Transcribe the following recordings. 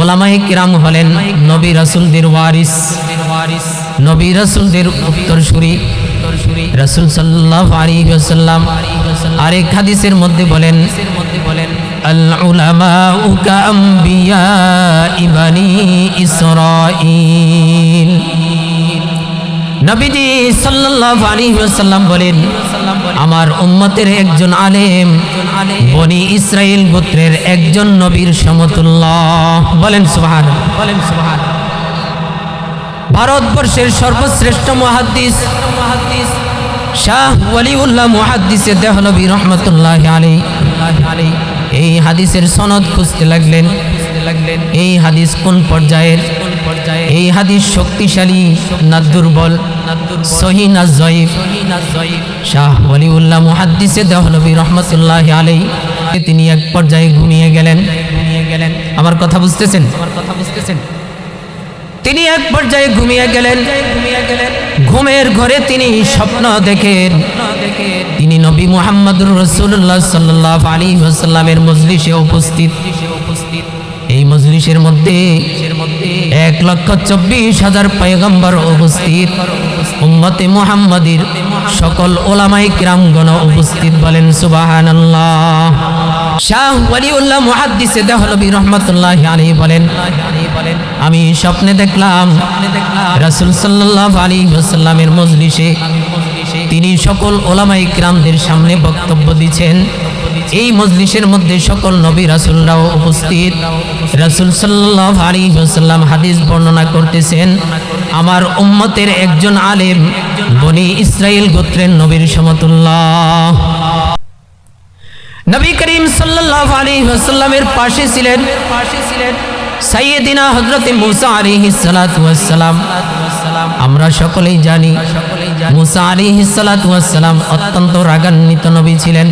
ওলামাই কিরাম হলেন নবী রাসুলদের ওয়ারিস। নবী রাসুলদের উত্তরসূরি। রাসুল সাল্লাহ আলী সাল্লাম আরেক হাদিসের মধ্যে বলেন আল উলামাউ কাআম্বিয়াই বানি ইসরাঈল। নবীজি সাল্লাল্লাহু আলাইহি ওয়াসাল্লাম বলেন, আমার উম্মতের একজন আলেম বনি ইসরাইল গোত্রের একজন নবীর সমতুল্য বলেন, সুবহান বলেন সুবহান ভারতবর্ষের সর্বশ্রেষ্ঠ মুহাদ্দিস মুহাদ্দিস শাহ ওয়ালিউল্লাহ মুহাদ্দিসে দেহলবী রহমতুল্লাহ আলী এই হাদিসের সনদ খুঁজতে লাগলেন। এই হাদিস কোন পর্যায়ের? এই হাদিস শক্তিশালী না দুর্বল? সহি না জয়ীফ? শাহ ওয়ালিউল্লাহ মুহাদ্দিসে দেহলবী রহমতুল্লাহ আলী তিনি এক পর্যায়ে ঘুমিয়ে গেলেন। আমার কথা বুঝতেছেন? আমার কথা বুঝতেছেন তিনি এক পর্যায়ে ঘুমিয়ে গেলেন। ঘুমের ঘরে তিনি স্বপ্ন দেখেন। তিনি নবী মুহাম্মদুর রসুল্লাহ সাল্লাহ আলী ওয়াসাল্লামের মজলিসে উপস্থিত। এই মজলিসের মধ্যে এক লক্ষ চব্বিশ হাজার পয়গম্বর উপস্থিত। উম্মতে মুহাম্মাদির সকল ওলামাই কিরামগণ উপস্থিত বলেন সুবাহান শাহ ওয়ালিউল্লাহ মুহাদ্দিসে দেহলবী রহমতুল্লাহ আলী বলেন, আমি স্বপ্নে দেখলাম রাসূল সাল্লাল্লাহু আলাইহি ওয়াসাল্লামের মজলিসে তিনি সকল ওলামাই কিরামদের সামনে বক্তব্য দিচ্ছেন। এই মজলিসের মধ্যে সকল নবী রাসূলরাও উপস্থিত। রাসূল সাল্লাল্লাহু আলাইহি ওয়াসাল্লাম হাদিস বর্ণনা করতেছেন, আমার উম্মতের একজন আলেম বনি ইসরাইল গোত্রের নবীর সমতুল্য নবী করিম সাল্লাল্লাহু আলাইহি ওয়াসাল্লামের পাশে ছিলেন পাশে ছিলেন সাইয়েদিনা হযরতে মুসা সালাতু সালাম আমরা সকলেই জানি, মুসা সালাতু সালাম অত্যন্ত রাগান্বিত নবী ছিলেন।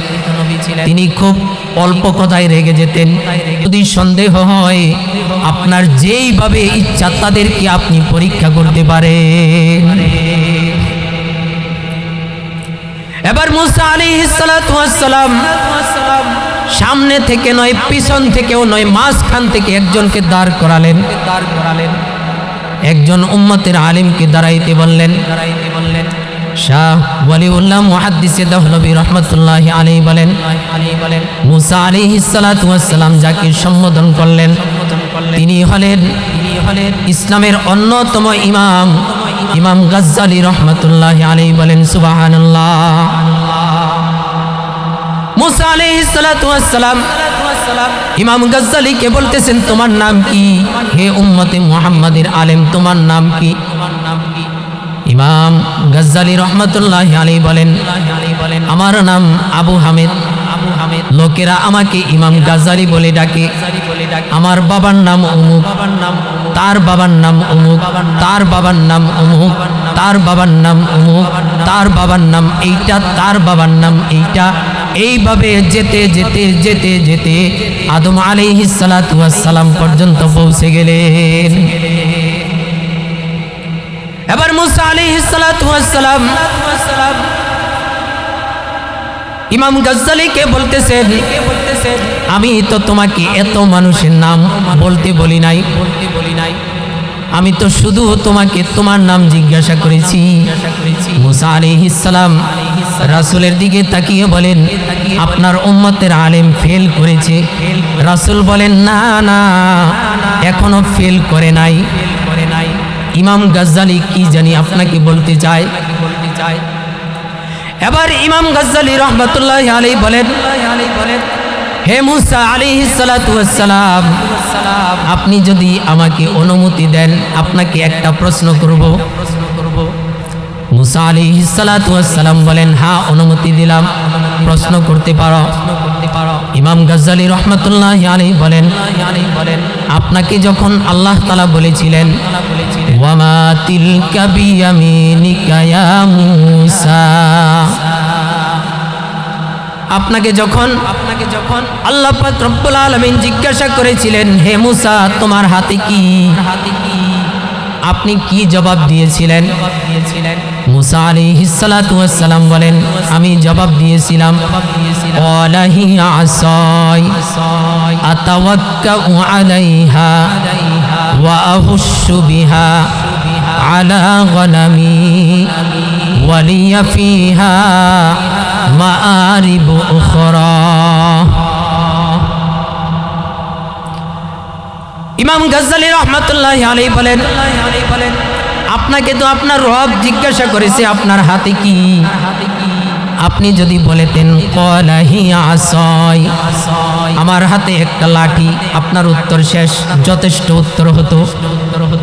তিনি খুব অল্প কথায় রেগে যেতেন। যদি সন্দেহ হয়, আপনার যেইভাবে ইচ্ছা তাদেরকে আপনি পরীক্ষা করতে পারেন। এবার মুসা ওয়াস সালাম সামনে থেকে নয়, পিছন থেকেও নয়, মাঝখান থেকে একজনকে দাঁড় করালেন। দাঁড় করালেন একজন উম্মতের আলিমকে দাঁড়াইতে বললেন দাঁড়াইতে বললেন। শাহ ওয়ালিউল্লাহ মুহাদ্দিসে সম্বোধন করলেন হলেন ইসলামের অন্যতম ইমাম ইমাম গাজ্জালি রহমতুল্লাহ বলেন মুসা ইমাম বলতেছেন, তোমার নাম কি? হে উম্মতে মুহাম্মাদের আলেম, তোমার নাম কি? ইমাম গাজ্জালি রহমতুল্লাহ আলী বলেন, আমার নাম আবু হামিদ। আবু হামিদ লোকেরা আমাকে ইমাম গাজ্জালি বলে ডাকে। আমার বাবার নাম অমুক তার বাবার নাম অমুক তার বাবার নাম অমুক তার বাবার নাম অমুক তার বাবার নাম এইটা। তার বাবার নাম এইটা। এইভাবে যেতে যেতে যেতে যেতে আদম আলাইহিস সালাতু সালাম পর্যন্ত পৌঁছে গেলেন। এবার মুসা ওয়াস সালাম ইমাম গজ্জালিকে বলতেছেন, আমি তো তোমাকে এত মানুষের নাম বলতে বলি নাই বলতে বলি নাই। আমি তো শুধু তোমাকে তোমার নাম জিজ্ঞাসা করেছি। মুসা আলাইহিস সালাম রাসূলের দিকে তাকিয়ে বলেন, আপনার উম্মতের আলেম ফেল করেছে। রাসূল বলেন, না না, এখনও ফেল করে নাই। ইমাম গাজ্জালি কি জানি আপনাকে বলতে চায়। এবার ইমাম গাজ্জালি রহমতুল্লাহ আলী বলেন, হে মুসা ওয়াস সালাম আপনি যদি আমাকে অনুমতি দেন, আপনাকে একটা প্রশ্ন করব। মুসা সালাতু সালাম বলেন হ্যাঁ অনুমতি দিলাম, প্রশ্ন করতে পারো। ইমাম গাজ্জালি রহমতুল্লাহ আলী বলেন, আপনাকে যখন আল্লাহ তালা বলেছিলেন ওয়ামা তিলকা বিয়ামিনিকা ইয়া মুসা আপনাকে যখন আপনাকে যখন আল্লাহ পাক রব্বুল আলামিন জিজ্ঞাসা করেছিলেন হে মুসা তোমার হাতে কি? হাতে কি? আপনি কি জবাব দিয়েছিলেন? মুসা আলাইহিস সালাতু সালাম বলেন আমি জবাব দিয়েছিলাম আলাইহা। আহুশু বিহা আলা গনামি ওয়ালিয়া ফিহা মাআরিবু উখরা ইমাম গজ্জালি রহমতুল্লাহ আলাই বলেন, আপনাকে তো আপনার রব জিজ্ঞাসা করেছে, আপনার হাতে কি? আপনি যদি বলেতেন আমার হাতে একটা লাঠি, আপনার উত্তর শেষ, যথেষ্ট উত্তর হতো।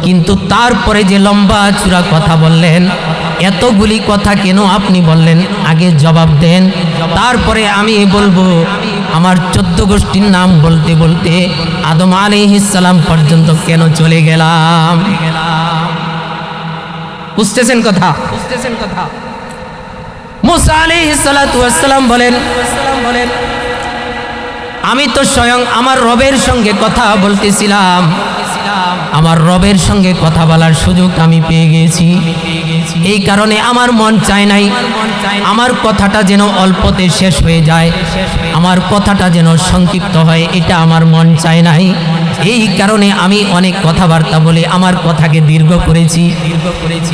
কিন্তু তারপরে যে লম্বা চূড়া কথা বললেন, এতগুলি কথা কেন আপনি বললেন? আগে জবাব দেন। তারপরে আমি বলব, আমার চোদ্দ গোষ্ঠীর নাম বলতে বলতে আদম আলিহিসাল্লাম পর্যন্ত কেন চলে গেলাম? বুঝতেছেন কথা বুঝতেছেন কথা? মুসা বলেন বলেন, আমি তো স্বয়ং আমার রবের সঙ্গে কথা বলতেছিলাম। আমার রবের সঙ্গে কথা বলার সুযোগ আমি পেয়ে গেছি। এই কারণে আমার মন চায় নাই। আমার কথাটা যেন অল্পতে শেষ হয়ে যায়। আমার কথাটা যেন সংক্ষিপ্ত হয়, এটা আমার মন চায় নাই। এই কারণে আমি অনেক কথাবার্তা বলে আমার কথাকে দীর্ঘ করেছি।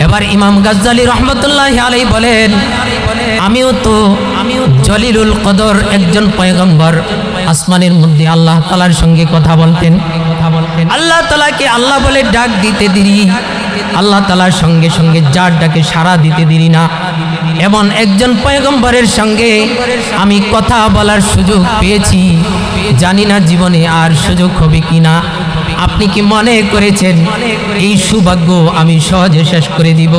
এবার ইমাম গাজ্জালি রহমতুল্লাহ আলাই বলেন, আমিও তো আমিও জলিলুল কদর একজন পয়গম্বর। আসমানের মধ্যে আল্লাহ তালার সঙ্গে কথা বলতেন। আল্লাহ তালাকে আল্লাহ বলে ডাক দিতে দিরি আল্লাহ তালার সঙ্গে সঙ্গে যার ডাকে সাড়া দিতে দিরি না। এমন একজন পয়গম্বরের সঙ্গে আমি কথা বলার সুযোগ পেয়েছি। জানি না জীবনে আর সুযোগ হবে কি না আপনি কি মনে করেছেন, এই সৌভাগ্য আমি সহজে শেষ করে দিব?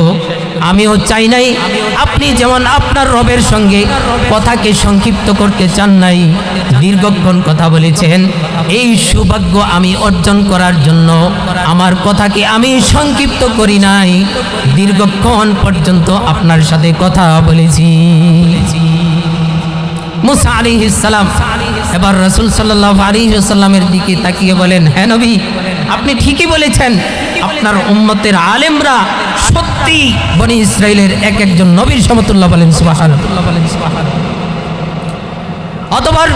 আমিও চাই নাই, আপনি যেমন আপনার রবের সঙ্গে কথাকে সংক্ষিপ্ত করতে চান নাই, দীর্ঘক্ষণ কথা বলেছেন, এই সৌভাগ্য আমি অর্জন করার জন্য আমার কথাকে আমি সংক্ষিপ্ত করি নাই, দীর্ঘক্ষণ পর্যন্ত আপনার সাথে কথা বলেছি। মুসা আলী ইসালাম এবার রসুল সাল্লাহ আলী সাল্লামের দিকে তাকিয়ে বলেন হ্যাঁ নবী, আপনি ঠিকই বলেছেন, আপনার উম্মতের আলেমরা সত্যি বনি ইসরায়েলের এক একজন নবীর সমতুল্লাহ বলেন সুবাহ অতবার